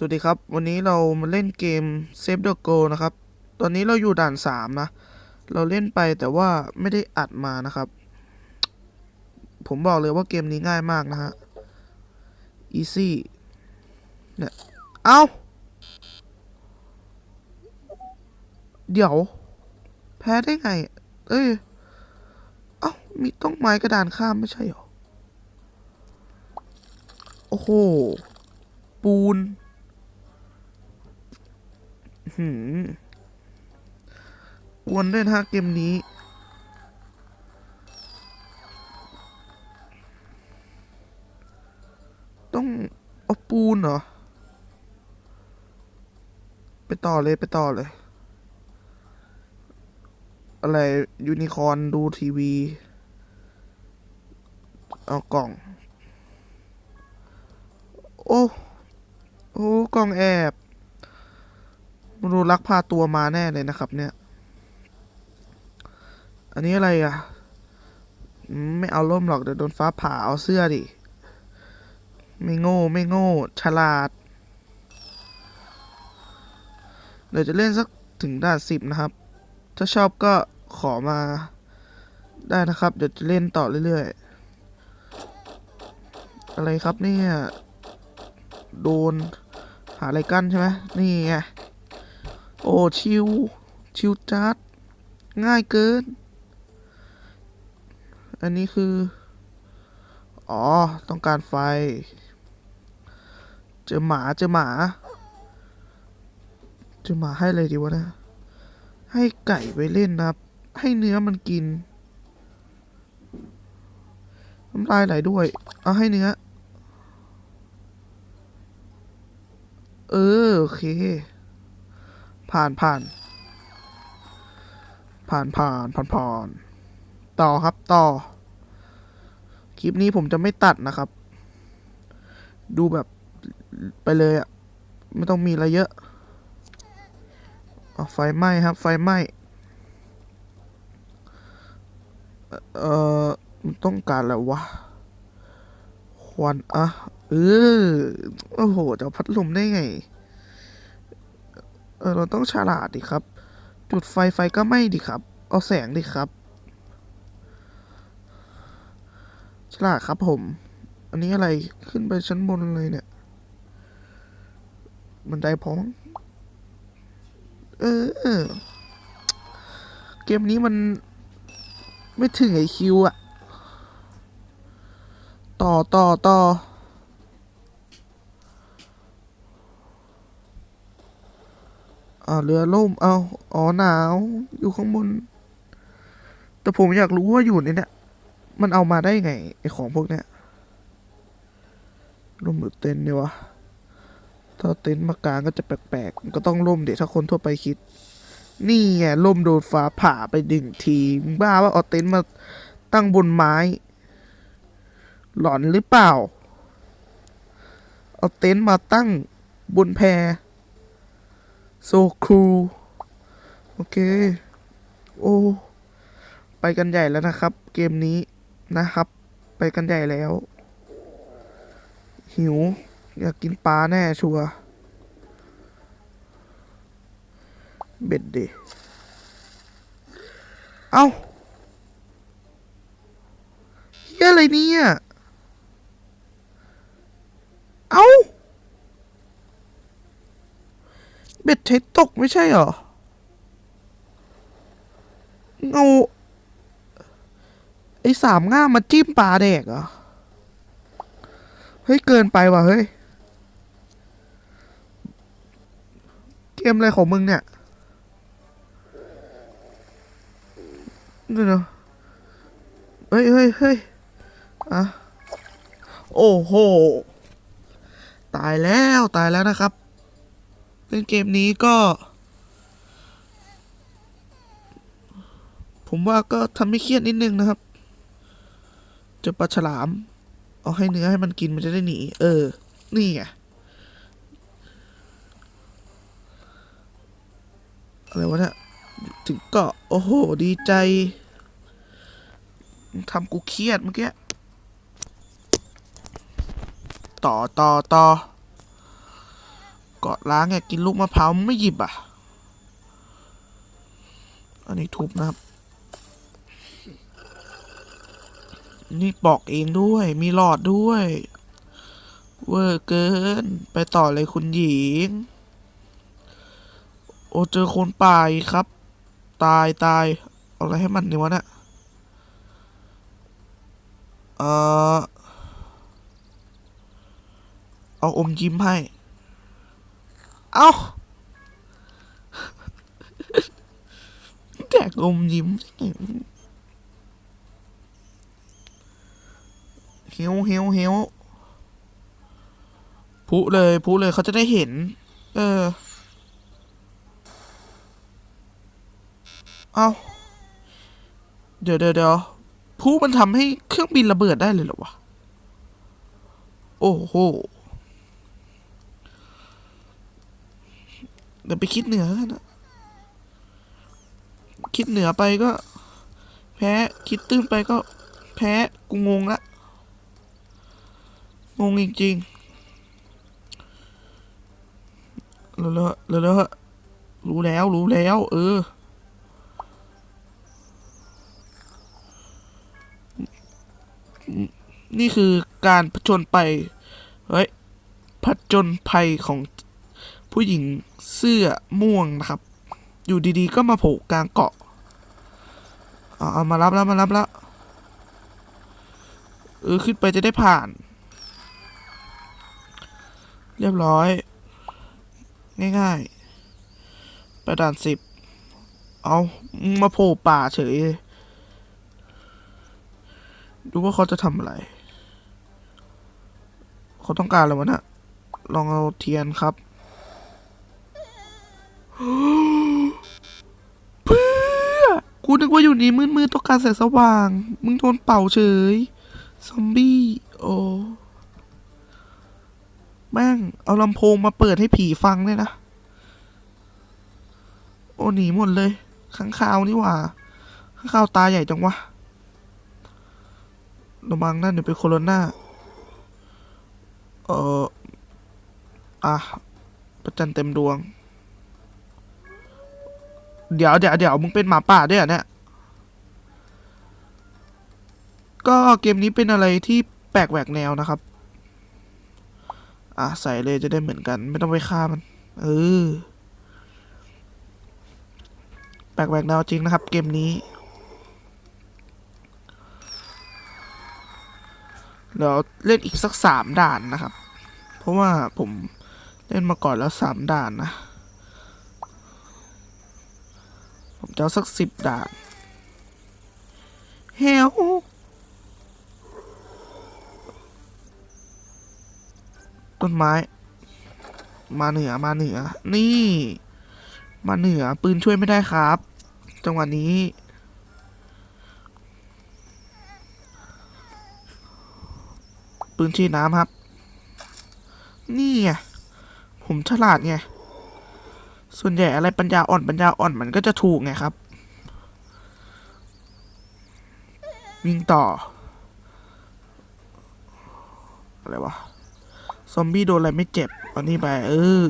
สวัสดีครับ วันนี้เรามาเล่นเกม Save the Go นะครับ ตอนนี้เราอยู่ด่าน 3 นะ เราเล่นไปแต่ว่าไม่ได้อัดมานะครับ ผมบอกเลยว่าเกมนี้ง่ายมากนะฮะ easy เนี่ย เอา้า เดี๋ยว แพ้ได้ไง เอ้ย เอ้า มีต้องไม้กระดานข้ามไม่ใช่หรอ โอ้โห ปูน กวนด้วยนะเกมนี้ ต้องเอาปูนเหรอ ไปต่อเลยไปต่อเลย อะไร ยูนิคอนดูทีวี เอากล่อง โอ้ โอ้ กล่องแอบ มนุษย์ลักพาตัวมาแน่เลยนะครับ เนี่ย อันนี้อะไรอะ ไม่เอาร่มหรอกเดี๋ยวโดนฟ้าผ่าเอาเสื้อดิ ไม่โง่ไม่โง่ ฉลาด เดี๋ยวจะเล่นสักถึงด่านสิบนะครับ ถ้าชอบก็ขอมาได้นะครับ เดี๋ยวจะเล่นต่อเรื่อยๆ อะไรครับเนี่ย โดนหาอะไรกั้นใช่ไหมนี่ไง โอ้ ชิว ชิวจัด ง่ายเกิน อันนี้คือ อ๋อ ต้องการไฟ เจอหมา เจอหมา เจอหมาให้เลยดีวะนะ ให้ไก่ไปเล่นนะครับ ให้เนื้อมันกิน น้ำลายไหลด้วย เอาให้เนื้อ เออ โอเค ผ่านผ่าน ผ่านผ่านผ่านผ่านต่อครับต่อ คลิปนี้ผมจะไม่ตัดนะครับ ดูแบบไปเลยอะไม่ต้องมีอะไรเยอะอไฟไหม้ครับ ไฟไหม้เอ่อมันต้องการอะไรวะ ควันอะเออโอ้โห จะพัดลมได้ไง เออเราต้องฉลาดดิครับ จุดไฟไฟก็ไม่ดิครับ เอาแสงดิครับ ฉลาดครับผม อันนี้อะไรขึ้นไปชั้นบนเลยเนี่ยบันไดพองเออเออ เกมนี้มันไม่ถึงไอคิวอะต่อต่อต่อ อ่าเรือล่มเอาอ๋อหนาวอยู่ข้างบน แต่ผมอยากรู้ว่าอยู่ในเนี่ยมันเอามาได้ไงไอของพวกเนี้ยร่มหรือเต็นท์เนี่ยวะถ้าเต็นท์มากลางก็จะแปลกๆก็ต้องร่มเดี๋ยวถ้าคนทั่วไปคิด นี่ไงร่มโดนฟ้าผ่าไปดึงทีบ้าว่าเอาเต็นท์มาตั้งบนไม้ หลอนหรือเปล่า เอาเต็นท์มาตั้งบนแพโซคูลโอเค โอ้ ไปกันใหญ่แล้วนะครับ เกมนี้นะครับ ไปกันใหญ่แล้ว หิว อยากกินปลาแน่ชัวเบ็ดเดเอ้าเฮียอะไรเนี่ย เอ้า เบ็ดใช้ตกไม่ใช่หรอ เงา ไอ้สามง่ามมาจิ้มปลาแดกเหรอ เฮ้ย เกินไปว่ะเฮ้ย เกมอะไรของมึงเนี่ยเดี๋ยวนะเฮ้ยเฮ้ยเฮ้ยอะโอ้โห ตายแล้วตายแล้วนะครับ เล่นเกมนี้ก็ ผมว่าก็ทำให้เครียดนิดนึงนะครับจอปลาฉลาม เอาให้เนื้อให้มันกินมันจะได้หนี เออ นี่ไงอะไรวะเนี่ยถึงเกาะโอ้โห ดีใจทำกูเครียดเมื่อกี้ ต่อต่อต่อ เกาะล้างไงกินลูกมะพร้าวไม่หยิบอะ อันนี้ทุบนะครับ นี่ปอกเองด้วย มีหลอดด้วย เวอร์เกิน ไปต่อเลยคุณหญิง โอ้เจอคนป่าอีกครับ ตายตาย เอาอะไรให้มันเนี่ยวะเนี่ยเออเอาอมยิ้มให้ เอาแจกอมยิ้มเฮียวเฮียวเฮวพุเลยพุเลยเขาจะได้เห็น เออ เอาเดี๋ยวเดี๋ยวเดี๋ยวพุมันทำให้เครื่องบินระเบิดได้เลยเหรอวะ โอ้โห เดี๋ยวไปคิดเหนือกันนะคิดเหนือไปก็ แพ้คิดตื้นไปก็ แพ้กูงงละงงจริงๆแล้วแล้วแล้วแล้วรู้แล้วรู้แล้ว เออ นี่คือการผจญไปเฮ้ยผจญภัยของ ผู้หญิงเสื้อม่วงนะครับ อยู่ดีๆ ก็มาโผล่กลางเกาะเอาเอามารับแล้วมารับแล้วเออขึ้นไปจะได้ผ่าน เรียบร้อย ง่ายๆไปด่านสิบ เอามาโผล่ป่าเฉยเลยดูว่าเขาจะทำอะไร เขาต้องการอะไรวะน่ะลองเอาเทียนครับ เพื่อกูนึกว่าอยู่นี่มืดๆต้องการแสงสว่าง มึงโดนเป่าเฉย ซอมบี้ โอ้แม่ง เอาลำโพงมาเปิดให้ผีฟังเลยนะ โอ้หนีหมดเลยข้างคาวนี่หว่าข้างคาวตาใหญ่จังวะระวังนั่นเดี๋ยวเป็นโคโรนาเอออะประจันเต็มดวง เดี๋ยวเดี๋ยวเดี๋ยวมึงเป็นหมาป่าด้วยเหรอเนี่ย ก็เกมนี้เป็นอะไรที่แปลกแหวกแนวนะครับ อะใส่เลยจะได้เหมือนกัน ไม่ต้องไปฆ่ามัน เออ แปลกแหวกแนวจริงนะครับ เกมนี้เดี๋ยวเล่นอีกสักสามด่านนะครับ เพราะว่าผมเล่นมาก่อนแล้วสามด่านนะ ผมจะสักสิบดานเฮลต้นไม้ มาเหนือมาเหนือ นี่ มาเหนือปืนช่วยไม่ได้ครับ จังหวะนี้ ปืนฉีดน้ำครับ นี่ไงผมฉลาดไง ส่วนใหญ่อะไรปัญญาอ่อนปัญญาอ่อนมันก็จะถูกไงครับ วิ่งต่อ อะไรวะ ซอมบี้โดนอะไรไม่เจ็บอานี่ไป เออ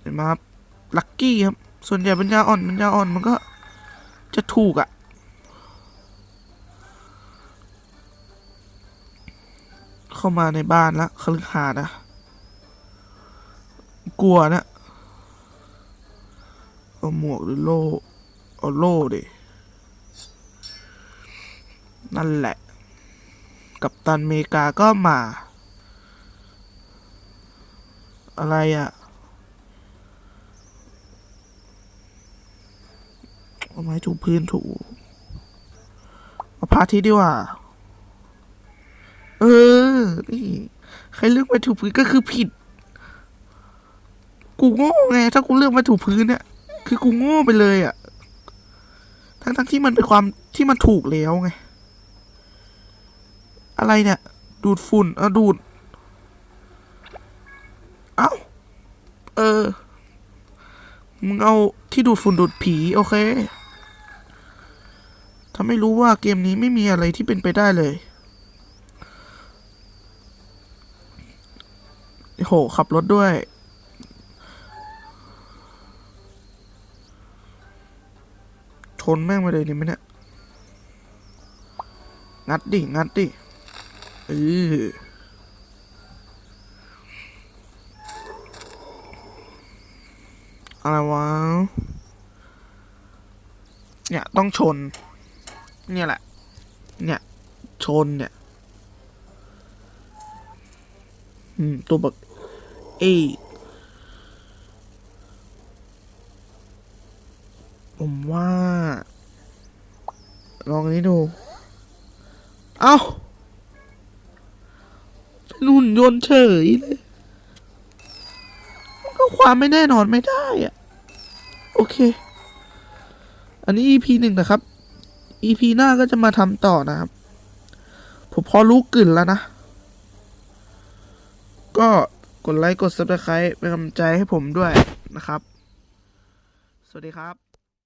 เห็นไหมครับ ลัคกี้ครับ ส่วนใหญ่ปัญญาอ่อนปัญญาอ่อนมันก็จะถูกอะเข้ามาในบ้านล้วคลึกหาดนะ กลัวนะเอาหมวกหรือโล่เอาโล่ดินั่นแหละ กับตันอเมริกาก็มา อะไรอะ่ะเอาไม้ถูพื้นถูเอาพาที่ดีกว่า เออ นี่ ใครเลือกไม้ถูพื้นก็คือผิด กูโง่ไงถ้ากูเลือกม้ถูกพื้นเนี่ยคือกูโง่ไปเลยอะ่ะ ทั้งทั้งๆที่มันเป็นความที่มันถูกแล้วไง อะไรเนี่ย ดูดฝุ่นเอาดูด เอ้า เออ มึงเอาที่ดูดฝุ่นดูดผี โอเคทำให้รู้ว่าเกมนี้ไม่มีอะไรที่เป็นไปได้เลยโหขับรถด้วย นแม่งไปเลยนี่ไหมเนี่ย งัดดิ งัดดิเอออะไรวะ เนี่ย ต้องชน เนี่ยแหละ เนี่ย ชนเนี่ย อืม ตัวแบักเอ ผมว่า ลองนี้ดู เอ้าเป็นหุ่นยนต์เฉยเลย มันก็ความไม่แน่นอนไม่ได้อะโอเค อันนี้ EP หนึ่งนะครับ EP หน้าก็จะมาทำต่อนะครับ ผมพอรู้กลิ่นแล้วนะ ก็กดไลค์ กด subscribe เป็นกำลังใจให้ผมด้วยนะครับ สวัสดีครับ